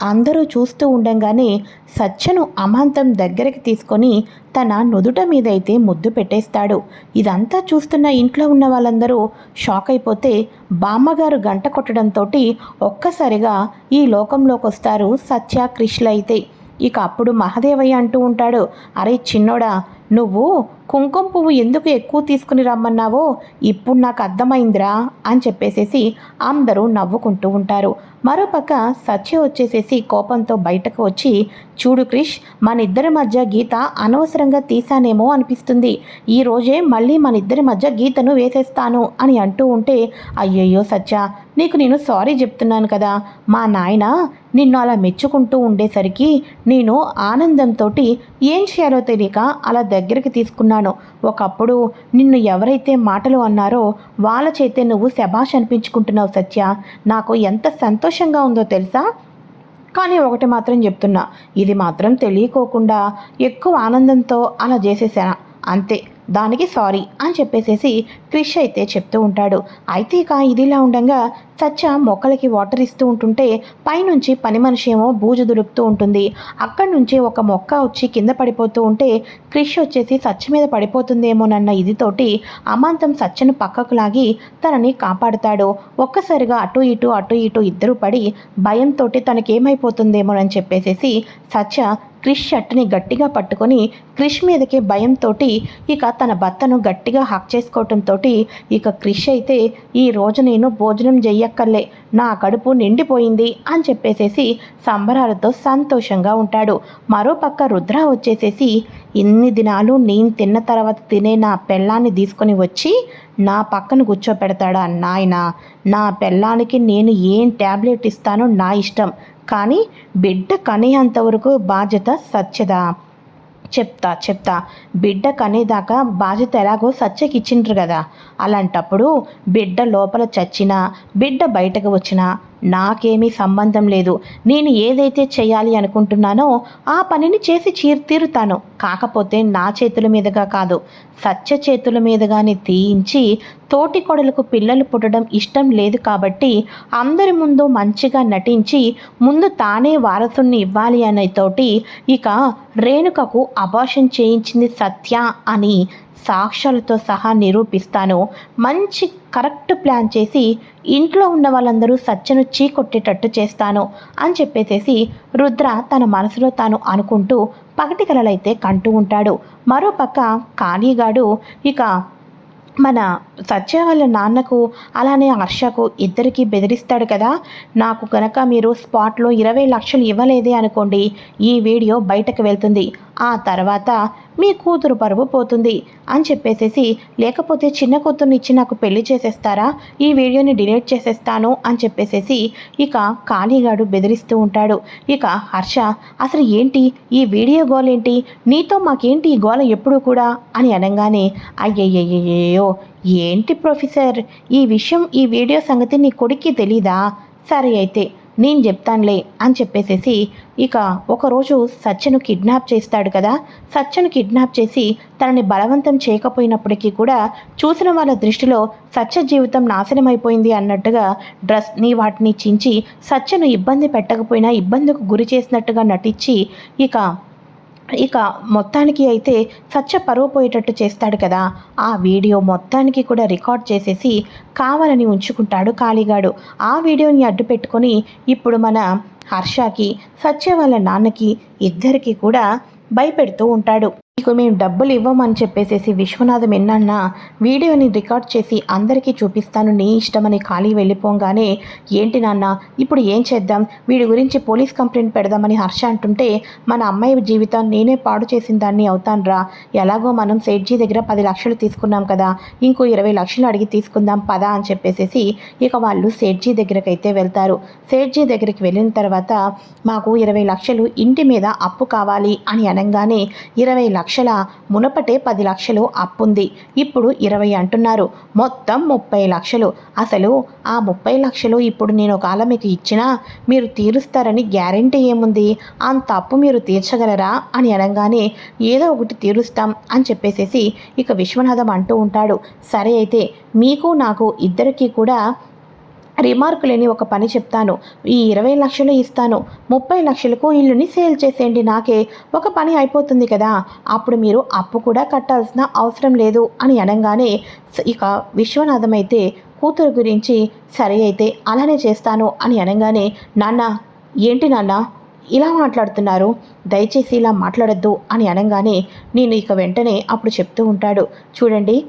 అందరూ చూస్తూ ఉండంగానే సత్యను అమాంతం దగ్గరికి తీసుకొని తన నుదుట మీదైతే ముద్దు పెట్టేస్తాడు. ఇదంతా చూస్తున్న ఇంట్లో ఉన్న వాళ్ళందరూ షాక్ అయిపోతే బామ్మగారు గంట కొట్టడంతో ఒక్కసారిగా ఈ లోకంలోకి వస్తారు సత్య కృష్ణ అయితే. ఇక అప్పుడు మహదేవయ్య అంటూ ఉంటాడు అరే చిన్నోడా నువ్వు కుంకుమ పువ్వు ఎందుకు ఎక్కువ తీసుకుని రమ్మన్నావో ఇప్పుడు నాకు అర్థమైందిరా అని చెప్పేసేసి అందరూ నవ్వుకుంటూ ఉంటారు. మరోపక్క సత్య వచ్చేసేసి కోపంతో బయటకు వచ్చి చూడు క్రిష్ మన ఇద్దరి మధ్య గీత అనవసరంగా తీసానేమో అనిపిస్తుంది. ఈ రోజే మళ్ళీ మన ఇద్దరి మధ్య గీతను వేసేస్తాను అని అంటూ ఉంటే అయ్యయ్యో సత్య నీకు నేను సారీ చెప్తున్నాను కదా. మా నాయన నిన్ను అలా మెచ్చుకుంటూ ఉండేసరికి నేను ఆనందంతో ఏం చేయాలో తెలియక అలా దగ్గరికి తీసుకున్నాను. ఒకప్పుడు నిన్ను ఎవరైతే మాటలు అన్నారో వాళ్ళ చేతే నువ్వు శభాష్ అనిపించుకుంటున్నావు సత్య. నాకు ఎంత సంతోషంగా ఉందో తెలుసా? కానీ ఒకటి మాత్రం చెప్తున్నా. ఇది మాత్రం తెలియకోకుండా ఎక్కువ ఆనందంతో అలా చేసేసాను? అంతే. దానికి సారీ అని చెప్పేసేసి క్రిష్ అయితే చెప్తూ ఉంటాడు. అయితే ఇక ఇదిలా ఉండగా సత్య మొక్కలకి వాటర్ ఇస్తూ ఉంటుంటే పైనుంచి పని మనిషి ఏమో బూజు దులుపుతూ ఉంటుంది. అక్కడి నుంచి ఒక మొక్క వచ్చి కింద పడిపోతూ ఉంటే క్రిష్ వచ్చేసి సత్య మీద పడిపోతుందేమోనన్న ఇదితోటి అమాంతం సత్యను పక్కకు లాగి తనని కాపాడుతాడు. ఒక్కసారిగా అటు ఇటు అటు ఇటు ఇద్దరు పడి భయంతో తనకేమైపోతుందేమోనని చెప్పేసేసి సత్య క్రిష్ షర్ట్ని గట్టిగా పట్టుకొని క్రిష్ మీదకి భయంతో ఇక తన భర్తను గట్టిగా హక్ చేసుకోవటంతో ఇక క్రిష్ అయితే ఈ రోజు నేను భోజనం చెయ్యక్కర్లే నా కడుపు నిండిపోయింది అని చెప్పేసేసి సంబరాలతో సంతోషంగా ఉంటాడు. మరోపక్క రుద్ర వచ్చేసేసి ఇన్ని దినాలు నేను తిన్న తర్వాత తినే నా పెళ్ళాన్ని తీసుకొని వచ్చి నా పక్కన కూర్చోపెడతాడా నాయన? నా పెళ్ళానికి నేను ఏం ట్యాబ్లెట్ ఇస్తానో నా ఇష్టం. కానీ బిడ్డ కనేంతవరకు బాధ్యత సత్యదా? చెప్తా చెప్తా. బిడ్డ కనేదాకా బాధ్యత ఎలాగో సత్యకిచ్చిండ్రు కదా. అలాంటప్పుడు బిడ్డ లోపల చచ్చినా బిడ్డ బయటకు వచ్చినా నాకేమీ సంబంధం లేదు. నేను ఏదైతే చేయాలి అనుకుంటున్నానో ఆ పనిని చేసి చీర్ తీరుతాను. కాకపోతే నా చేతుల మీదుగా కాదు. సత్య చేతుల మీదుగానే తీయించి తోటి కొడలకు పిల్లలు పుట్టడం ఇష్టం లేదు కాబట్టి అందరి ముందు మంచిగా నటించి ముందు తానే వారసుని ఇవ్వాలి అనే తోటి ఇక రేణుకకు అబార్షన్ చేయించింది సత్య అని సాక్ష్యాలతో సహా నిరూపిస్తాను. మంచి కరెక్ట్ ప్లాన్ చేసి ఇంట్లో ఉన్న వాళ్ళందరూ సత్యను చీకొట్టేటట్టు చేస్తాను అని చెప్పేసేసి రుద్ర తన మనసులో తాను అనుకుంటూ పగటి కలలైతే కంటూ ఉంటాడు. మరోపక్క కాళీగాడు ఇక మన సత్య వాళ్ళ నాన్నకు అలానే హర్షకు ఇద్దరికి బెదిరిస్తాడు కదా. నాకు కనుక మీరు స్పాట్లో ఇరవై లక్షలు ఇవ్వలేదే అనుకోండి ఈ వీడియో బయటకు వెళ్తుంది. ఆ తర్వాత మీ కూతురు పరువు పోతుంది అని చెప్పేసేసి లేకపోతే చిన్న కూతుర్ని ఇచ్చి నాకు పెళ్ళి చేసేస్తారా? ఈ వీడియోని డిలీట్ చేసేస్తాను అని చెప్పేసేసి ఇక కాళీగాడు బెదిరిస్తూ ఉంటాడు. ఇక హర్ష అసలు ఏంటి? ఈ వీడియో గోల్ ఏంటి నీతో మాకేంటి? ఈ గోల ఎప్పుడు కూడా? అని అనగానే అయ్యయ్యయ్యో ఏంటి ప్రొఫెసర్? ఈ విషయం ఈ వీడియో సంగతి నీ కొడుక్కి తెలీదా? సరే అయితే నేను చెప్తానులే అని చెప్పేసేసి ఇక ఒకరోజు సత్యను కిడ్నాప్ చేస్తాడు కదా. సత్యను కిడ్నాప్ చేసి తనని బలవంతం చేయకపోయినప్పటికీ కూడా చూసిన వాళ్ళ దృష్టిలో సత్య జీవితం నాశనమైపోయింది అన్నట్టుగా డ్రెస్ని వాటిని చించి సత్యను ఇబ్బంది పెట్టకపోయినా ఇబ్బందికి గురి చేసినట్టుగా నటించి ఇక ఇక మొత్తానికి అయితే సత్య పరువు పోయేటట్టు చేస్తాడు కదా. ఆ వీడియో మొత్తానికి కూడా రికార్డ్ చేసేసి కావాలని ఉంచుకుంటాడు కాళీగాడు. ఆ వీడియోని అడ్డు పెట్టుకొని ఇప్పుడు మన హర్షకి సత్య వాళ్ళ నాన్నకి ఇద్దరికీ కూడా భయపెడుతూ ఉంటాడు. మీకు మేము డబ్బులు ఇవ్వమని చెప్పేసేసి విశ్వనాథం ఎన్నన్నా వీడియోని రికార్డ్ చేసి అందరికీ చూపిస్తాను నీ ఇష్టమని ఖాళీ వెళ్ళిపోగానే ఏంటి నాన్న ఇప్పుడు ఏం చేద్దాం? వీడి గురించి పోలీస్ కంప్లైంట్ పెడదామని హర్ష అంటుంటే మన అమ్మాయి జీవితం నేనే పాడు చేసిన దాన్ని అవుతాన్రా. ఎలాగో మనం సేట్జీ దగ్గర పది లక్షలు తీసుకున్నాం కదా ఇంకో ఇరవై లక్షలు అడిగి తీసుకుందాం పదా అని చెప్పేసేసి ఇక వాళ్ళు సేట్జీ దగ్గరకు అయితే వెళ్తారు. సేట్జీ దగ్గరికి వెళ్ళిన తర్వాత మాకు ఇరవై లక్షలు ఇంటి మీద అప్పు కావాలి అని అనగానే ఇరవై లక్షలు లక్షల మునపటే పది లక్షలు అప్పుంది. ఇప్పుడు ఇరవై అంటున్నారు. మొత్తం ముప్పై లక్షలు. అసలు ఆ ముప్పై లక్షలు ఇప్పుడు నేను ఒకవేళ మీకు ఇచ్చినా మీరు తీరుస్తారని గ్యారంటీ ఏముంది? అంత అప్పు మీరు తీర్చగలరా? అని అనగానే ఏదో ఒకటి తీరుస్తాం అని చెప్పేసేసి ఇక విశ్వనాథం అంటూ ఉంటాడు. సరే అయితే మీకు నాకు ఇద్దరికీ కూడా రిమార్క్ లేని ఒక పని చెప్తాను. ఈ ఇరవై లక్షలు ఇస్తాను. ముప్పై లక్షలకు ఇల్లుని సేల్ చేసేయండి నాకే. ఒక పని అయిపోతుంది కదా. అప్పుడు మీరు అప్పు కూడా కట్టాల్సిన అవసరం లేదు అని అనగానే ఇక విశ్వనాథం అయితే కూతురు గురించి సరే అయితే అలానే చేస్తాను అని అనగానే నాన్న ఏంటి నాన్న? ఇలా మాట్లాడుతున్నారు. దయచేసి ఇలా మాట్లాడద్దు అని అనగానే నేను ఇక వెంటనే అప్పుడు చెప్తూ ఉంటాడు. చూడండి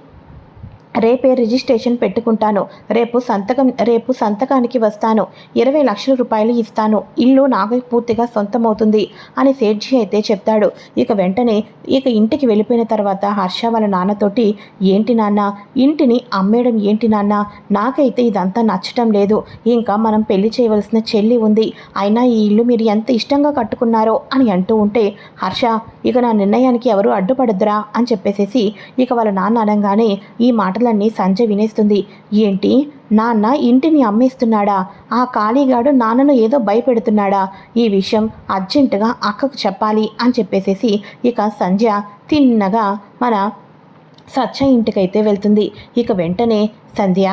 రేపే రిజిస్ట్రేషన్ పెట్టుకుంటాను. రేపు సంతకం రేపు సంతకానికి వస్తాను. ఇరవై లక్షల రూపాయలు ఇస్తాను. ఇల్లు నాకు పూర్తిగా సొంతమవుతుంది అని సేఠ్జీ అయితే చెప్తాడు. ఇక వెంటనే ఇక ఇంటికి వెళ్ళిపోయిన తర్వాత హర్ష వాళ్ళ నాన్నతోటి ఏంటి నాన్న? ఇంటిని అమ్మేయడం ఏంటి నాన్న? నాకైతే ఇదంతా నచ్చటం లేదు. ఇంకా మనం పెళ్ళి చేయవలసిన చెల్లి ఉంది. అయినా ఈ ఇల్లు మీరు ఎంత ఇష్టంగా కట్టుకున్నారో అని అంటూ ఉంటే హర్ష ఇక నా నిర్ణయానికి ఎవరు అడ్డుపడద్దురా అని చెప్పేసేసి ఇక వాళ్ళ నాన్న అనగానే ఈ మాట మాటలన్నీ సంజయ్ వినేస్తుంది. ఏంటి? నాన్న ఇంటిని అమ్మేస్తున్నాడా? ఆ ఖాళీగాడు నాన్నను ఏదో భయపెడుతున్నాడా? ఈ విషయం అర్జెంటుగా అక్కకు చెప్పాలి అని చెప్పేసేసి ఇక సంధ్య తిన్నగా మన సత్య ఇంటికైతే వెళ్తుంది. ఇక వెంటనే సంధ్య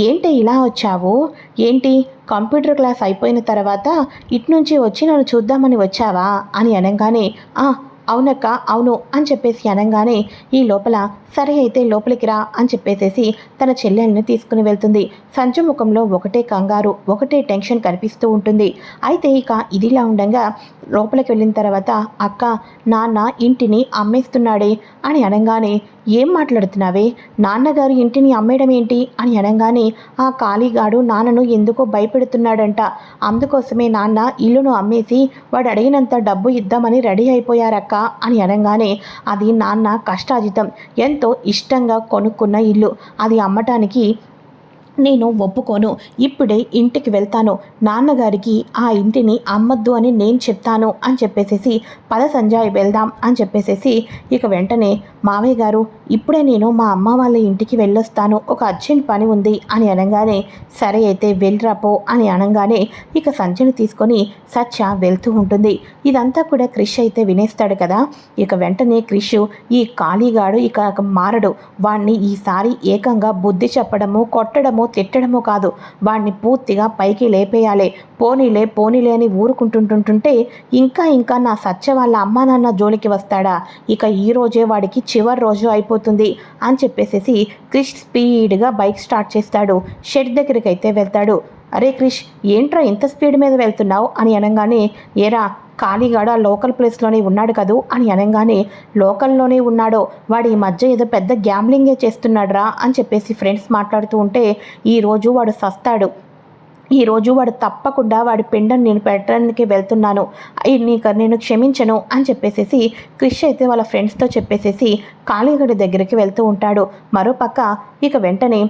ఏంటి ఇలా వచ్చావు? ఏంటి? కంప్యూటర్ క్లాస్ అయిపోయిన తర్వాత ఇటు నుంచి వచ్చి నన్ను చూద్దామని వచ్చావా? అని అనగానే ఆ అవునక్క అవును అని చెప్పేసి అనగానే ఈ లోపల సరే అయితే లోపలికి రా అని చెప్పేసేసి తన చెల్లెల్ని తీసుకుని వెళ్తుంది. సంజు ముఖంలో ఒకటే కంగారు ఒకటే టెన్షన్ కనిపిస్తూ ఉంటుంది. అయితే ఇక ఇదిలా ఉండగా లోపలికి వెళ్ళిన తర్వాత అక్క నాన్న ఇంటిని అమ్మేస్తున్నాడే అని అనగానే ఏం మాట్లాడుతున్నావే? నాన్నగారు ఇంటిని అమ్మేయడం ఏంటి అని అనగానే ఆ ఖాళీగాడు నాన్నను ఎందుకో భయపెడుతున్నాడంట. అందుకోసమే నాన్న ఇల్లును అమ్మేసి వాడు అడిగినంత డబ్బు ఇద్దామని రెడీ అయిపోయారక్క. అని అనగానే అది నాన్న కష్టాజితం ఎంతో ఇష్టంగా కొనుక్కున్న ఇల్లు. అది అమ్మటానికి నేను ఒప్పుకోను. ఇప్పుడే ఇంటికి వెళ్తాను. నాన్నగారికి ఆ ఇంటిని అమ్మద్దు అని నేను చెప్తాను అని చెప్పేసేసి పద సంజయ్ వెళ్దాం అని చెప్పేసేసి ఇక వెంటనే మావయ్య గారు ఇప్పుడే నేను మా అమ్మ వాళ్ళ ఇంటికి వెళ్ళొస్తాను. ఒక అర్జెంట్ పని ఉంది అని అనగానే సరే అయితే వెళ్ళరాపో అని అనగానే ఇక సంజయ్ని తీసుకొని సత్య వెళ్తూ ఉంటుంది. ఇదంతా కూడా క్రిష్ అయితే వినేస్తాడు కదా. ఇక వెంటనే క్రిష్ ఈ ఖాళీగాడు ఇక మారడు. వాణ్ణి ఈసారి ఏకంగా బుద్ధి చెప్పడము కొట్టడము తిట్టడము కాదు. వాణ్ణి పూర్తిగా పైకి లేపేయాలి. పోనీలే పోనీలే అని ఊరుకుంటుంటుంటుంటే ఇంకా ఇంకా నా సత్య వాళ్ళ అమ్మా నాన్న జోలికి వస్తాడా? ఇక ఈ రోజే వాడికి చివరి రోజు అయిపోతుంది అని చెప్పేసేసి క్రిష్ స్పీడ్గా బైక్ స్టార్ట్ చేస్తాడు. షెడ్ దగ్గరికి అయితే వెళ్తాడు. అరే క్రిష్ ఏంట్రా ఇంత స్పీడ్ మీద వెళ్తున్నావు అని అనగానే ఏరా ఖాళీగాడు ఆ లోకల్ ప్లేస్లోనే ఉన్నాడు కదూ అని అనగానే లోకల్లోనే ఉన్నాడో వాడు ఈ మధ్య ఏదో పెద్ద గ్యాంబ్లింగే చేస్తున్నాడురా అని చెప్పేసి ఫ్రెండ్స్ మాట్లాడుతూ ఉంటే ఈరోజు వాడు సస్తాడు. ఈరోజు వాడు తప్పకుండా వాడి పిండం నేను పెట్టడానికి వెళ్తున్నాను. నీకు నేను క్షమించను అని చెప్పేసేసి క్రిష్ అయితే వాళ్ళ ఫ్రెండ్స్తో చెప్పేసేసి కాళీగడి దగ్గరికి వెళ్తూ ఉంటాడు. మరోపక్క ఇక వెంటనే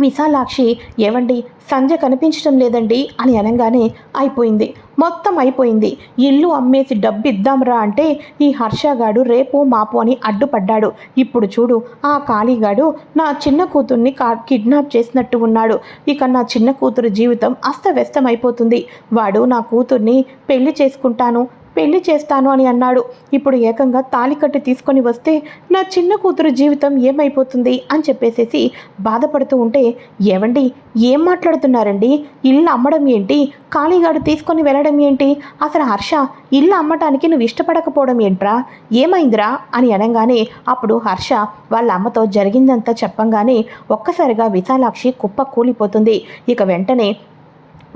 విశాలాక్షి ఏవండి సంజయ్ కనిపించడం లేదండి అని అనగానే అయిపోయింది. మొత్తం అయిపోయింది. ఇల్లు అమ్మేసి డబ్బు ఇద్దాంరా అంటే ఈ హర్షగాడు రేపు మాపు అని అడ్డుపడ్డాడు. ఇప్పుడు చూడు ఆ కాళీగాడు నా చిన్న కూతుర్ని కా కిడ్నాప్ చేసినట్టు ఉన్నాడు. ఇక నా చిన్న కూతురు జీవితం అస్తవ్యస్తం అయిపోతుంది వాడు నా కూతుర్ని పెళ్ళి చేసుకుంటాను. పెళ్ళి చేస్తాను అని అన్నాడు. ఇప్పుడు ఏకంగా తాళి కట్టి తీసుకొని వస్తే నా చిన్న కూతురు జీవితం ఏమైపోతుంది అని చెప్పేసేసి బాధపడుతూ ఉంటే ఏవండి ఏం మాట్లాడుతున్నారండి? ఇల్లు అమ్మడం ఏంటి? ఖాళీగాడు తీసుకొని వెళ్ళడం ఏంటి? అసలు హర్ష ఇల్లు అమ్మటానికి నువ్వు ఇష్టపడకపోవడం ఏంట్రా? ఏమైందిరా? అని అనగానే అప్పుడు హర్ష వాళ్ళ అమ్మతో జరిగిందంతా చెప్పంగానే ఒక్కసారిగా విశాలాక్షి కుప్ప కూలిపోతుంది. ఇక వెంటనే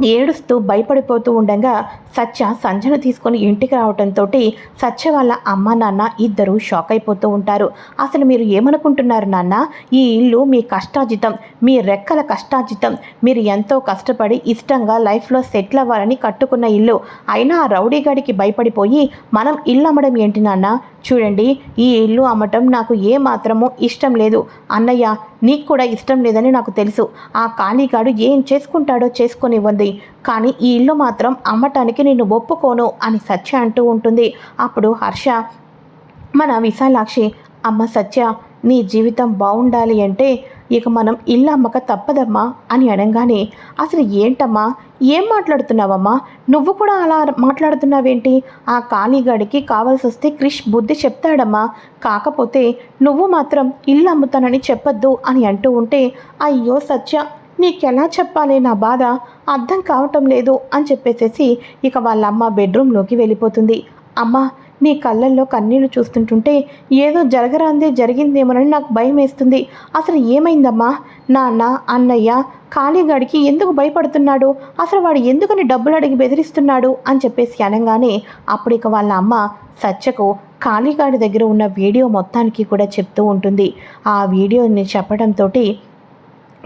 ఏడుస్తూ భయపడిపోతూ ఉండగా సత్య సంజను తీసుకొని ఇంటికి రావడంతో సత్య వాళ్ళ అమ్మ నాన్న ఇద్దరు షాక్ అయిపోతూ ఉంటారు. అసలు మీరు ఏమనుకుంటున్నారు నాన్న? ఈ ఇల్లు మీ కష్టాజితం మీ రెక్కల కష్టాజితం మీరు ఎంతో కష్టపడి ఇష్టంగా లైఫ్లో సెటిల్ అవ్వాలని కట్టుకున్న ఇల్లు. అయినా ఆ రౌడీ గడికి భయపడిపోయి మనం ఇల్లు అమ్మడం ఏంటి నాన్న? చూడండి ఈ ఇల్లు అమ్మటం నాకు ఏ మాత్రమూ ఇష్టం లేదు. అన్నయ్య నీకు కూడా ఇష్టం లేదని నాకు తెలుసు. ఆ ఖాళీగాడు ఏం చేసుకుంటాడో చేసుకునివ్వండి. కానీ ఈ ఇల్లు మాత్రం అమ్మటానికి నేను ఒప్పుకోను అని సత్య అంటూ ఉంటుంది. అప్పుడు హర్ష మన విశాలాక్షి అమ్మ సత్య నీ జీవితం బాగుండాలి అంటే ఇక మనం ఇల్లు అమ్మక తప్పదమ్మా అని అనగానే అసలు ఏంటమ్మా? ఏం మాట్లాడుతున్నావమ్మా? నువ్వు కూడా అలా మాట్లాడుతున్నావేంటి? ఆ కాళీగాడికి కావాల్సి వస్తే క్రిష్ బుద్ధి చెప్తాడమ్మా. కాకపోతే నువ్వు మాత్రం ఇల్లు అమ్ముతానని చెప్పొద్దు అని అంటూ ఉంటే అయ్యో సత్య నీకెలా చెప్పాలి నా బాధ? అర్థం కావటం లేదు అని చెప్పేసేసి ఇక వాళ్ళ అమ్మ బెడ్రూమ్లోకి వెళ్ళిపోతుంది. అమ్మ నీ కళ్ళల్లో కన్నీళ్ళు చూస్తుంటుంటే ఏదో జరగరాందే జరిగిందేమోనని నాకు భయం వేస్తుంది అసలు ఏమైందమ్మా? నాన్న అన్నయ్య కాళీగాడికి ఎందుకు భయపడుతున్నాడు? అసలు వాడు ఎందుకని డబ్బులు అడిగి బెదిరిస్తున్నాడు? అని చెప్పేసి అనగానే అప్పుడు ఇక వాళ్ళ అమ్మ సత్యకు కాళీగాడి దగ్గర ఉన్న వీడియో మొత్తానికి కూడా చెప్తూ ఉంటుంది. ఆ వీడియోని చెప్పడంతో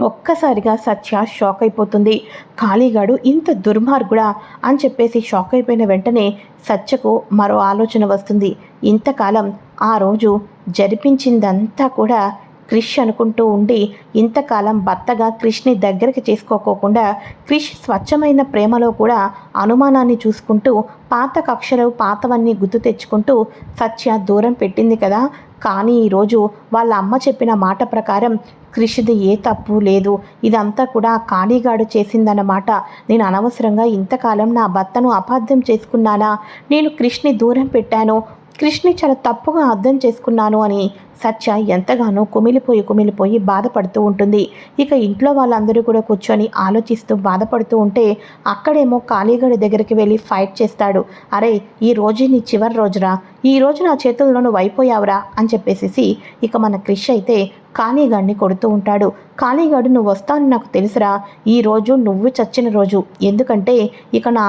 ఒక్కసారిగా సత్య షాక్ అయిపోతుంది. ఖాళీగాడు ఇంత దుర్మార్గుడా? అని చెప్పేసి షాక్ అయిపోయిన వెంటనే సత్యకు మరో ఆలోచన వస్తుంది. ఇంతకాలం ఆ రోజు జరిపించిందంతా కూడా క్రిష్ అనుకుంటూ ఉండి ఇంతకాలం భర్తగా క్రిష్ని దగ్గరికి చేసుకోకోకుండా క్రిష్ స్వచ్ఛమైన ప్రేమలో కూడా అనుమానాన్ని చూసుకుంటూ పాత కక్షలు పాతవన్నీ గుర్తు తెచ్చుకుంటూ సత్య దూరం పెట్టింది కదా. కానీ ఈరోజు వాళ్ళ అమ్మ చెప్పిన మాట ప్రకారం క్రిష్ది ఏ తప్పు లేదు. ఇదంతా కూడా కాళీగాడు చేసిందన్నమాట. నేను అనవసరంగా ఇంతకాలం నా భర్తను అపార్థం చేసుకున్నానా? నేను క్రిష్ని దూరం పెట్టాను. కృష్ణి చాలా తప్పుగా అర్థం చేసుకున్నాను అని సత్య ఎంతగానో కుమిలిపోయి కుమిలిపోయి బాధపడుతూ ఉంటుంది. ఇక ఇంట్లో వాళ్ళందరూ కూడా కూర్చొని ఆలోచిస్తూ బాధపడుతూ ఉంటే అక్కడేమో కాళీగడి దగ్గరికి వెళ్ళి ఫైట్ చేస్తాడు. అరే ఈ రోజు నీ చివరి రోజురా. ఈ రోజు నా చేతుల్లో నువ్వు అయిపోయావురా అని చెప్పేసి ఇక మన క్రిష్ అయితే కాళీగాడిని కొడుతూ ఉంటాడు. కాళీగాడు నువ్వు వస్తావని నాకు తెలుసురా. ఈ రోజు నువ్వు చచ్చిన రోజు. ఎందుకంటే ఇక నా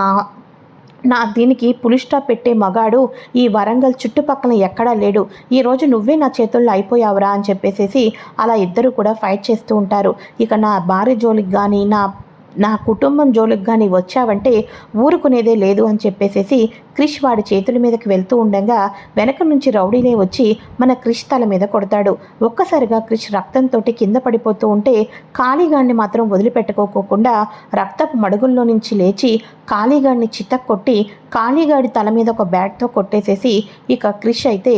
నా దీనికి పులిస్టా పెట్టే మగాడు ఈ వరంగల్ చుట్టుపక్కల ఎక్కడా లేడు. ఈరోజు నువ్వే నా చేతుల్లో అయిపోయావురా అని చెప్పేసేసి అలా ఇద్దరు కూడా ఫైట్ చేస్తూ ఉంటారు. ఇక నా భార్య జోలికి కానీ నా నా కుటుంబం జోలికి కానీ వచ్చావంటే ఊరుకునేదే లేదు అని చెప్పేసేసి క్రిష్ వాడి చేతుల మీదకి వెళ్తూ ఉండగా వెనక నుంచి రౌడీనే వచ్చి మన క్రిష్ తల మీద కొడతాడు. ఒక్కసారిగా క్రిష్ రక్తంతో కింద పడిపోతూ ఉంటే కాళీగాడిని మాత్రం వదిలిపెట్టుకోకుండా రక్తపు మడుగుల్లో నుంచి లేచి కాళీగాడిని చిత్తకొట్టి కాళీగాడి తల మీద ఒక బ్యాట్తో కొట్టేసేసి ఇక క్రిష్ అయితే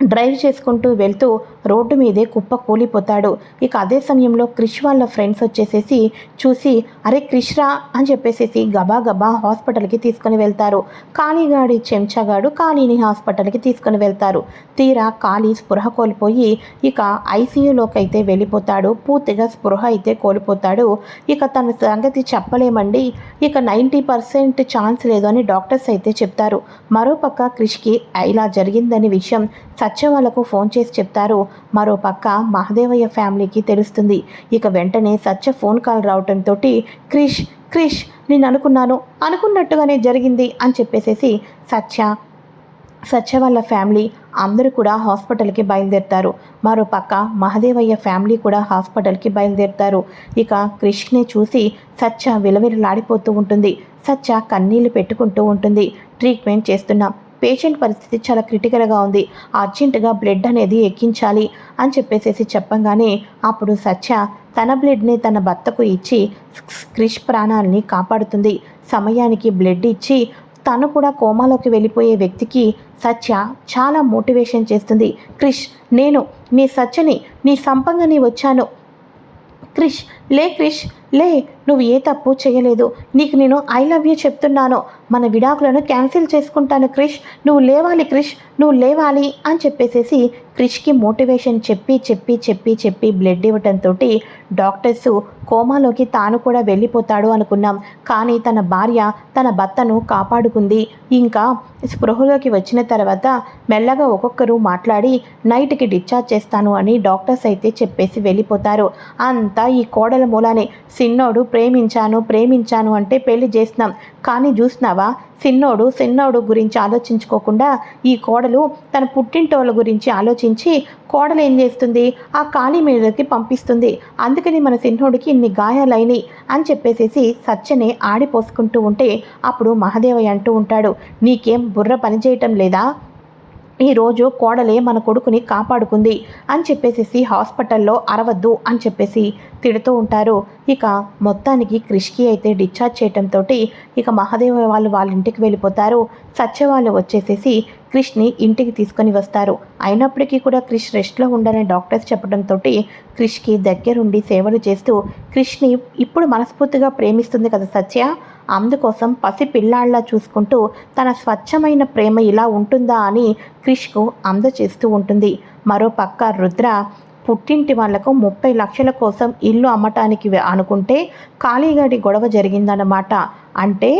డ్రైవ్ చేసుకుంటూ వెళ్తూ రోడ్డు మీదే కుప్ప కూలిపోతాడు. ఇక అదే సమయంలో క్రిష్ వాళ్ళ ఫ్రెండ్స్ వచ్చేసేసి చూసి అరే క్రిష్రా అని చెప్పేసేసి గబా గబా హాస్పిటల్కి తీసుకుని వెళ్తారు. కాళీగాడి చెంచాగాడు కాళీని హాస్పిటల్కి తీసుకొని వెళ్తారు. తీరా కాళీ స్పృహ కోల్పోయి ఇక ఐసీయూలోకి అయితే వెళ్ళిపోతాడు. పూర్తిగా స్పృహ అయితే కోల్పోతాడు. ఇక తన సంగతి చెప్పలేమండి. ఇక నైంటీ పర్సెంట్ ఛాన్స్ లేదు అని డాక్టర్స్ అయితే చెప్తారు. మరోపక్క క్రిష్కి ఇలా జరిగిందని విషయం సత్య వాళ్ళకు ఫోన్ చేసి చెప్తారు. మరోపక్క మహదేవయ్య ఫ్యామిలీకి తెలుస్తుంది. ఇక వెంటనే సత్య ఫోన్ కాల్ రావటంతో క్రిష్ క్రిష్ నేను అనుకున్నాను. అనుకున్నట్టుగానే జరిగింది అని చెప్పేసేసి సత్య సత్య వాళ్ళ ఫ్యామిలీ అందరూ కూడా హాస్పిటల్కి బయలుదేరుతారు. మరోపక్క మహదేవయ్య ఫ్యామిలీ కూడా హాస్పిటల్కి బయలుదేరుతారు. ఇక క్రిష్ని చూసి సత్య విలవిలలాడిపోతూ ఉంటుంది. సత్య కన్నీళ్ళు పెట్టుకుంటూ ఉంటుంది. ట్రీట్మెంట్ చేస్తున్నాం. పేషెంట్ పరిస్థితి చాలా క్రిటికల్గా ఉంది. అర్జెంటుగా బ్లడ్ అనేది ఎక్కించాలి అని చెప్పేసేసి చెప్పంగానే అప్పుడు సత్య తన బ్లడ్ని తన భర్తకు ఇచ్చి క్రిష్ ప్రాణాలని కాపాడుతుంది. సమయానికి బ్లడ్ ఇచ్చి తను కూడా కోమాలోకి వెళ్ళిపోయే వ్యక్తికి సత్య చాలా మోటివేషన్ చేస్తుంది. క్రిష్ నేను నీ సత్యని నీ సంపంగని వచ్చాను. క్రిష్ లే క్రిష్ లే నువ్వు ఏ తప్పు చేయలేదు. నీకు నేను ఐ లవ్ యూ చెప్తున్నాను. మన విడాకులను క్యాన్సిల్ చేసుకుంటాను క్రిష్. నువ్వు లేవాలి క్రిష్ నువ్వు లేవాలి అని చెప్పేసేసి క్రిష్కి మోటివేషన్ చెప్పి చెప్పి చెప్పి చెప్పి బ్లడ్ ఇవ్వటంతో డాక్టర్స్ కోమాలోకి తాను కూడా వెళ్ళిపోతాడు అనుకున్నాం. కానీ తన భార్య తన భర్తను కాపాడుకుంది. ఇంకా స్పృహలోకి వచ్చిన తర్వాత మెల్లగా ఒక్కొక్కరు మాట్లాడి నైట్కి డిశ్చార్జ్ చేస్తాను అని డాక్టర్స్ అయితే చెప్పేసి వెళ్ళిపోతారు. అంతా ఈ కోడల మూలానే. సిన్నోడు ప్రేమించాను ప్రేమించాను అంటే పెళ్ళి చేసినాం. కానీ చూసినావా? సిన్నోడు సిన్నోడు గురించి ఆలోచించుకోకుండా ఈ కోడలు తన పుట్టింటోళ్ళ గురించి ఆలోచించి కోడలు ఏం చేస్తుంది? ఆ ఖాళీ మీదకి పంపిస్తుంది. అందుకని మన సిన్హుడికి ఇన్ని గాయాలైనవి అని చెప్పేసేసి సత్యనే ఆడిపోసుకుంటూ ఉంటే అప్పుడు మహదేవయ్య అంటూ ఉంటాడు నీకేం బుర్ర పనిచేయటం లేదా? ఈరోజు కోడలే మన కొడుకుని కాపాడుకుంది అని చెప్పేసి హాస్పిటల్లో అరవద్దు అని చెప్పేసి తిడుతూ ఉంటారు. ఇక మొత్తానికి క్రిష్కి అయితే డిశ్చార్జ్ చేయటంతో ఇక మహాదేవ వాళ్ళు వాళ్ళ ఇంటికి వెళ్ళిపోతారు. సత్య వాళ్ళు వచ్చేసేసి క్రిష్ని ఇంటికి తీసుకొని వస్తారు. అయినప్పటికీ కూడా క్రిష్ రెస్ట్లో ఉండాలని డాక్టర్స్ చెప్పడంతో క్రిష్కి దగ్గరుండి సేవలు చేస్తూ క్రిష్ని ఇప్పుడు మనస్ఫూర్తిగా ప్రేమిస్తుంది కదా సత్య? అందుకోసం పసి పిల్లాళ్ళ చూసుకుంటూ తన స్వచ్ఛమైన ప్రేమ ఇలా ఉంటుందా అని క్రిష్కు అందచేస్తూ ఉంటుంది. మరో పక్క రుద్ర పుట్టింటి వాళ్ళకు ముప్పై లక్షల కోసం ఇల్లు అమ్మటానికి అనుకుంటే ఖాళీగాడి గొడవ జరిగిందన్నమాట. అంటే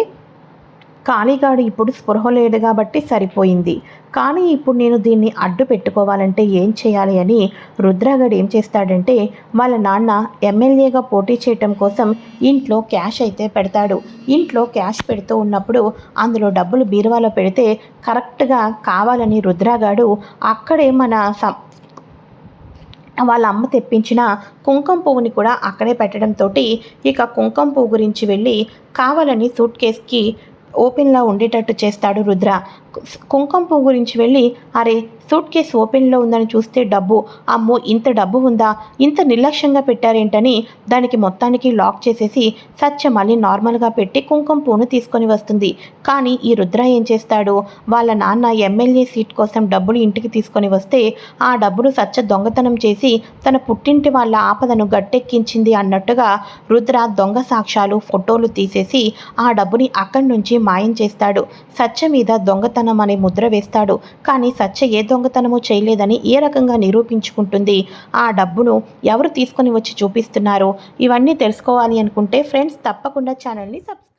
కాళీగాడు ఇప్పుడు స్పృహ లేడు కాబట్టి సరిపోయింది. కానీ ఇప్పుడు నేను దీన్ని అడ్డు పెట్టుకోవాలంటే ఏం చేయాలి అని రుద్రగడ్ ఏం చేస్తాడంటే వాళ్ళ నాన్న ఎమ్మెల్యేగా పోటీ చేయటం కోసం ఇంట్లో క్యాష్ అయితే పెడతాడు. ఇంట్లో క్యాష్ పెడుతూ ఉన్నప్పుడు అందులో డబ్బులు బీరువాలో పెడితే కరెక్ట్గా కావాలని రుద్రగాడు అక్కడే మన సం వాళ్ళ అమ్మ తెప్పించిన కుంకుమ పువ్వుని కూడా అక్కడే పెట్టడంతో ఇక కుంకుమ పువ్వు గురించి వెళ్ళి కావాలని సూట్ కేస్కి ఓపెన్లా ఉండేటట్టు చేస్తాడు రుద్ర. కుంకుమ పువ్వు గురించి వెళ్ళి అరే సూట్ కేస్ ఓపెన్లో ఉందని చూస్తే డబ్బు. అమ్మో ఇంత డబ్బు ఉందా? ఇంత నిర్లక్ష్యంగా పెట్టారేంటని దానికి మొత్తానికి లాక్ చేసేసి సత్య మళ్ళీ నార్మల్గా పెట్టి కుంకుమ పువ్వును తీసుకొని వస్తుంది. కానీ ఈ రుద్ర ఏం చేస్తాడు? వాళ్ళ నాన్న ఎమ్మెల్యే సీట్ కోసం డబ్బులు ఇంటికి తీసుకొని వస్తే ఆ డబ్బులు సత్య దొంగతనం చేసి తన పుట్టింటి వాళ్ళ ఆపదను గట్టెక్కించింది అన్నట్టుగా రుద్ర దొంగ సాక్ష్యాలు ఫోటోలు తీసేసి ఆ డబ్బుని అక్కడి నుంచి మాయం చేస్తాడు. సత్య మీద దొంగతనం దొంగతనం అనే ముద్ర వేస్తాడు. కానీ సత్య ఏ దొంగతనము చేయలేదని ఏ రకంగా నిరూపించుకుంటుంది? ఆ డబ్బును ఎవరు తీసుకొని వచ్చి చూపిస్తున్నారు? ఇవన్నీ తెలుసుకోవాలి అనుకుంటే ఫ్రెండ్స్ తప్పకుండా ఛానల్ని సబ్స్క్రైబ్